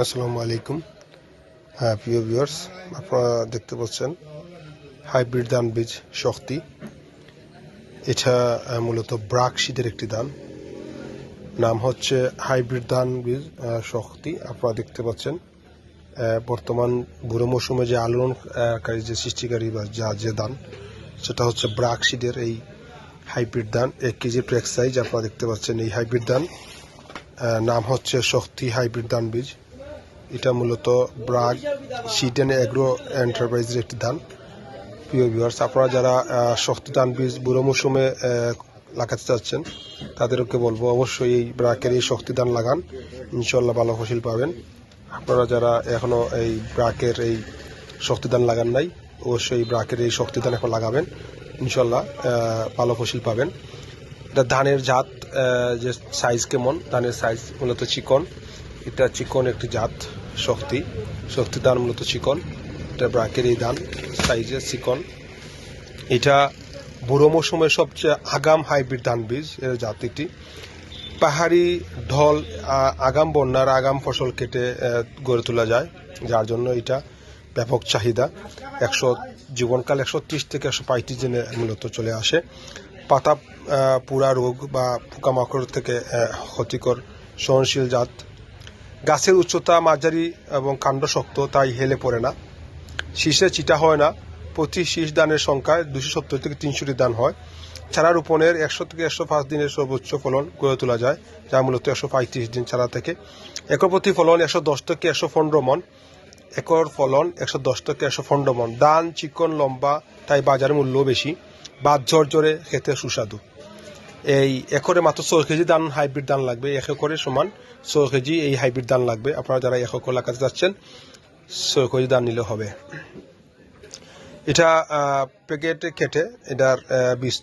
আসসালামু আলাইকুম। হ্যাঁ প্রিয় ভিউয়ার্স, আপনারা দেখতে পাচ্ছেন হাইব্রিড ধান বীজ শক্তি। এটা মূলত ব্রাক শীতের একটি ধান। নাম হচ্ছে হাইব্রিড ধান বীজ শক্তি। আপনারা দেখতে পাচ্ছেন বর্তমান বুড়ো মৌসুমে যে আলোড়নকারী যে সৃষ্টিকারী বা যা যে ধান, সেটা হচ্ছে ব্রাক শীতের এই হাইব্রিড ধান, এক কেজি ট্রেক সাইজ আপনারা দেখতে পাচ্ছেন এই হাইব্রিড ধান নাম হচ্ছে শক্তি হাইব্রিড ধান বীজ। এটা মূলত ব্রাগ সিডেন এগ্রো এন্টারপ্রাইজের একটি ধান। প্রিয় ভিউয়ার্স আপনারা যারা শক্তি ধান বীজ বুড়ো মৌসুমে লাগাতে চাচ্ছেন, তাদেরকে বলব অবশ্যই এই ব্রাকের এই শক্তি ধান লাগান। ইনশাল্লাহ ভালো ফসল পাবেন। আপনারা যারা এখনও এই ব্রাকের এই শক্তি ধান লাগান নাই, অবশ্যই ব্রাকের এই শক্তি ধান এখন লাগাবেন। ইনশাল্লাহ ভালো ফসল পাবেন। এটা ধানের জাত যে সাইজ কেমন? ধানের সাইজ মূলত চিকন। এটা চিকন একটি জাত। শক্তি। শক্তি ধান মূলত চিকন, এটা ব্রাকের এই ধান সাইজে চিকন। এটা বুড়ো মৌসুমের সবচেয়ে আগাম হাইব্রিড ধান বীজ এর জাত একটি পাহাড়ি ঢল আগাম বন্যার আগাম ফসল কেটে গড়ে তোলা যায়, যার জন্য এটা ব্যাপক চাহিদা। একশো, জীবনকাল একশো ত্রিশ থেকে একশো পঁয়ত্রিশ দিনে মূলত চলে আসে। পাতা পুরা রোগ বা পোকামাকড় থেকে ক্ষতিকর, সহনশীল জাত। গাছের উচ্চতা, মাঝারি এবং কাণ্ড শক্ত, তাই হেলে পড়ে না। শীষে চিটা হয় না। প্রতি শীষ দানের সংখ্যায় দুশো সত্তর থেকে তিনশোটি দান হয়। চারা রোপণের একশো থেকে একশো পাঁচ দিনের সর্বোচ্চ ফলন গড়ে তোলা যায়, যা মূলত একশো পঁয়ত্রিশ দিন চারা থেকে। একর প্রতি ফলন একশো দশ থেকে একশো পনেরো মন। একর ফলন একশো দশ থেকে একশো পনেরো মন। দান, চিকন, লম্বা, তাই বাজার মূল্য বেশি। বাদ ঝরঝরে, খেতে সুস্বাদু। এই একরে মাত্র ছয় কেজি ধান হাইব্রিড ধান লাগবে। এক একরে সমান ছয় কেজি এই হাইব্রিড ধান লাগবে। আপনারা যারা এক একর লাগাতে যাচ্ছেন ছয় কেজি ধান নিলে হবে। এটা প্যাকেটে কেটে, এটার বীজ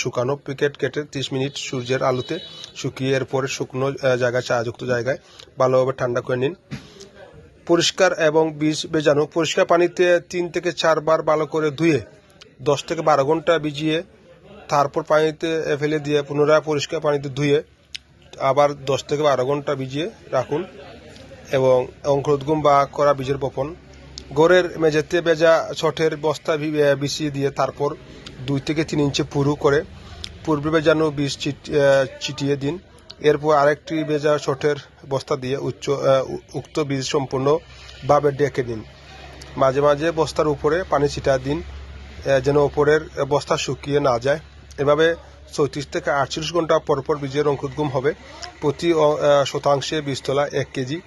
শুকানো। প্যাকেট কেটে ত্রিশ মিনিট সূর্যের আলোতে শুকিয়ে এরপরে শুকনো জায়গায় চাযুক্ত জায়গায় ভালোভাবে ঠান্ডা করে নিন। পরিষ্কার এবং বীজ বেজানো পরিষ্কার পানিতে তিন থেকে চারবার ভালো করে ধুয়ে দশ থেকে বারো ঘণ্টা ভিজিয়ে তারপর পানিতে ফেলে দিয়ে পুনরায় পরিষ্কার পানিতে ধুয়ে আবার দশ থেকে বারো ঘণ্টা ভিজিয়ে রাখুন এবং অঙ্কুরোদ্গম বা করা বীজের বপন। গড়ের মেঝেতে ভেজা ছটের বস্তা বিছিয়ে দিয়ে তারপর দুই থেকে তিন ইঞ্চি পুরু করে পূর্বে ভেজানো বীজ ছিটিয়ে দিন। এরপর আরেকটি ভেজা ছটের বস্তা দিয়ে উচ্চ উক্ত বীজ সম্পূর্ণভাবে ডেকে দিন মাঝে মাঝে বস্তার উপরে পানি ছিটা দিন যেন উপরের বস্তা শুকিয়ে না যায়। এভাবে চৌত্রিশ থেকে আটচল্লিশ ঘণ্টা পরপর পর বীজের অঙ্কুরোদ্গম হবে। প্রতি শতাংশে বীজতলা এক কেজি।